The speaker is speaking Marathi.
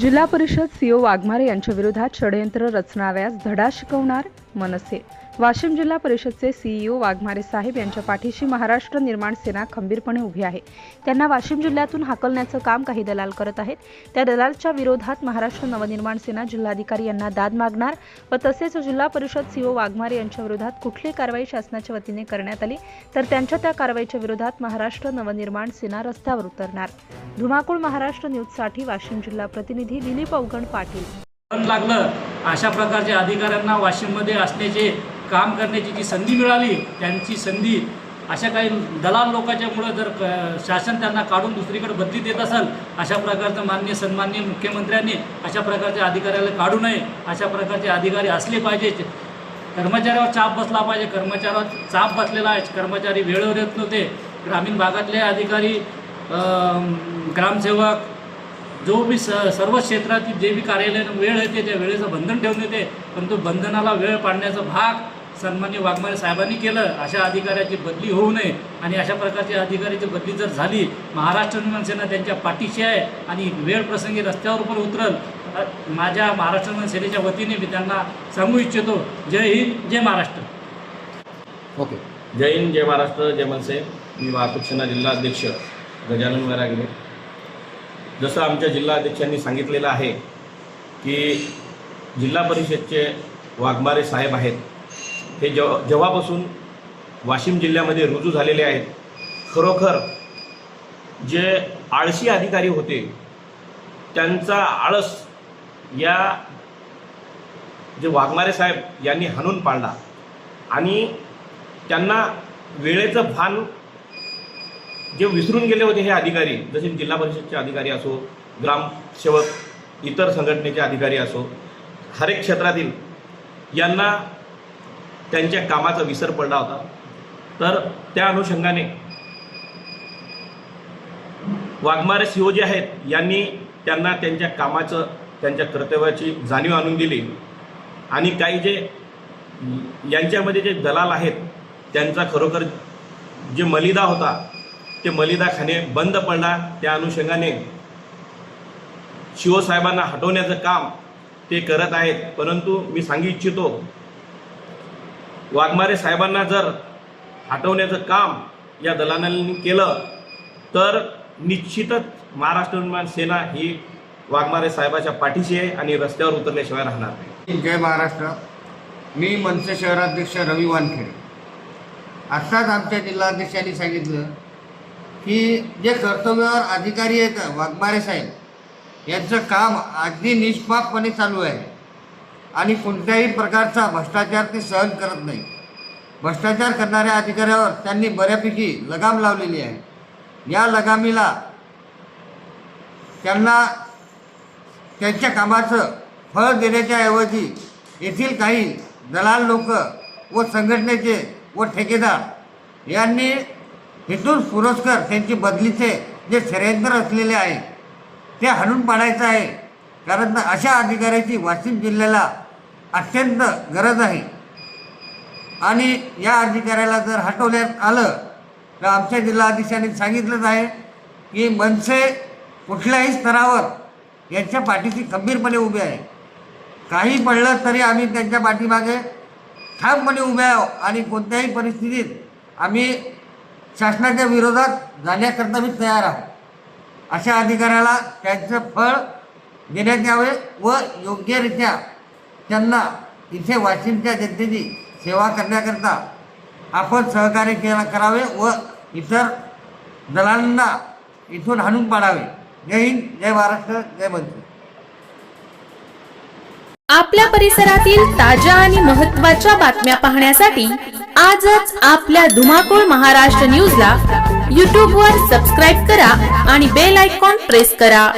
जिल्हा परिषद सीओ वाघमारे यांच्या विरोधात षडयंत्र रचणाव्यास धडा शिकवणार मनसे वाशिम जिल्हा परिषदचे सीईओ वाघमारे साहेब यांच्या पाठीशी महाराष्ट्र निर्माण सेना खंबीरपणे उभी आहे. त्यांना वाशिम जिल्ह्यातून हाकलण्याचं काम काही दलाल करत आहेत. त्या दलालच्या विरोधात महाराष्ट्र नवनिर्माण सेना जिल्हाधिकारी यांना दाद मागणार व तसेच जिल्हा परिषद सीओ वाघमारे यांच्या विरोधात कुठली कारवाई शासनाच्या वतीने करण्यात आली तर त्यांच्या त्या कारवाईच्या विरोधात महाराष्ट्र नवनिर्माण सेना रस्त्यावर उतरणार. धुमाकूळ महाराष्ट्र न्यूजसाठी वाशिम जिल्हा प्रतिनिधी दिलीप अवगण पाटील. लागलं. अशा प्रकारच्या अधिकाऱ्यांना वाशिममध्ये असण्याचे काम करण्याची जी संधी मिळाली त्यांची संधी अशा काही दलाल लोकांच्यामुळं जर क- शासन त्यांना काढून दुसरीकडे बदली देत असेल अशा प्रकारचं मान्य सन्मान्य मुख्यमंत्र्यांनी अशा प्रकारच्या अधिकाऱ्याला काढू नये अशा प्रकारचे अधिकारी असले पाहिजे कर्मचाऱ्यावर चाप बसला पाहिजे. कर्मचाऱ्यावर चाप बसलेला आहे. कर्मचारी वेळेवर येत नव्हते. ग्रामीण भागातले अधिकारी ग्रामसेवक जो बी स सर्व क्षेत्रातील जे बी कार्यालय वेळ येते त्या वेळेचं बंधन ठेवून येते पण तो बंधनाला वेळ पाडण्याचा भाग सन्मान्य वाघमारे साहेबांनी केलं अशा अधिकाऱ्याची बदली होऊ नये. आणि अशा प्रकारची अधिकाऱ्याची बदली जर झाली महाराष्ट्र निर्माण सेना त्यांच्या पाठीशी आहे आणि वेळ प्रसंगी रस्त्यावर पण उतरल माझ्या महाराष्ट्र निर्माण सेनेच्या वतीने मी त्यांना सांगू इच्छितो. जय हिंद जय महाराष्ट्र. ओके. जय हिंद जय महाराष्ट्र जय मनसे. मी वाहतूक सेना जिल्हा अध्यक्ष गजानन वैरागरे. जसं आमच्या जिल्हा अध्यक्षांनी सांगितलेलं आहे की जिल्हा परिषदचे वाघमारे साहेब आहेत हे जेव्हा जेव्हापासून वाशिम जिल्ह्यामध्ये रुजू झालेले आहेत खरोखर जे आळशी अधिकारी होते त्यांचा आळस या जे वाघमारे साहेब यांनी हाणून पाडला आणि त्यांना वेळेचं भान जे विसरून गेले होते हे अधिकारी जसे जिल्हा परिषदचे अधिकारी असो ग्रामसेवक इतर संघटनेचे अधिकारी असो हर एक क्षेत्रातील यांना त्यांच्या कामाचा विसर पडला होता. तर त्या अनुषंगाने वाघमारे सीओ जे आहेत यांनी त्यांना त्यांच्या कामाचं त्यांच्या कर्तव्याची जाणीव आणून दिली. आणि काही जे यांच्यामध्ये जे दलाल आहेत त्यांचा खरोखर जे मलिदा होता ते मलिदा खाणे बंद पडला. त्या अनुषंगाने शिवसाहेबांना हटवण्याचं काम ते करत आहेत. परंतु मी सांगू इच्छितो वाघमारे साहेबांना जर हटवण्याचं काम या दलालांनी केलं तर निश्चितच महाराष्ट्र निर्माण सेना ही वाघमारे साहेबाच्या पाठीशी आहे आणि रस्त्यावर उतरल्याशिवाय राहणार नाही. जय महाराष्ट्र. मी मनसे शहराध्यक्ष रवी वानखेडे. आत्ताच आमच्या जिल्हाध्यक्षांनी सांगितलं की जे कर्तव्यावर अधिकारी आहेत वाघमारे साहेब यांचं काम अगदी निष्पापपणे चालू आहे. आणि कोणत्याही प्रकारचा भ्रष्टाचार ते सहन करत नाही. भ्रष्टाचार करणाऱ्या अधिकाऱ्यावर त्यांनी बऱ्यापैकी लगाम लावलेली आहे. या लगामीला त्यांना त्यांच्या कामाचं फळ देण्याच्या ऐवजी येथील काही दलाल लोक व संघटनेचे व ठेकेदार यांनी हेतून पुरस्कार त्यांची बदलीचे जे षडयंत्र असलेले आहे ते हाणून पाडायचं आहे. कारण अशा अधिकाऱ्याची वाशिम जिल्ह्याला अत्यंत गरज आहे. आणि या अधिकाऱ्याला जर हटवण्यात आलं तर आमच्या जिल्हाधीशांनी सांगितलंच आहे की मनसे कुठल्याही स्तरावर यांच्या पाठीशी खंबीरपणे उभे आहे. काही पडलं तरी आम्ही त्यांच्या पाठीमागे ठामपणे उभे आहोत आणि कोणत्याही परिस्थितीत आम्ही शासनाच्या विरोधात जाण्याकरता मी तयार आहोत. अशा अधिकाऱ्याला त्यांचं फळ देण्यात यावे व योग्यरित्या त्यांना इथे वाशिमच्या जनतेची सेवा करण्याकरता आपण सहकार्य केला करावे व इतर दलालांना इथून हाणून पाडावे. जय हिंद जय महाराष्ट्र जय मंत्री आपल्या परिसरातील ताज्या आणि महत्त्वाच्या बातम्या पाहण्यासाठी आजच आपल्या धुमाकूळ महाराष्ट्र न्यूजला यूट्यूबवर सबस्क्राईब करा आणि बेल आयकॉन प्रेस करा.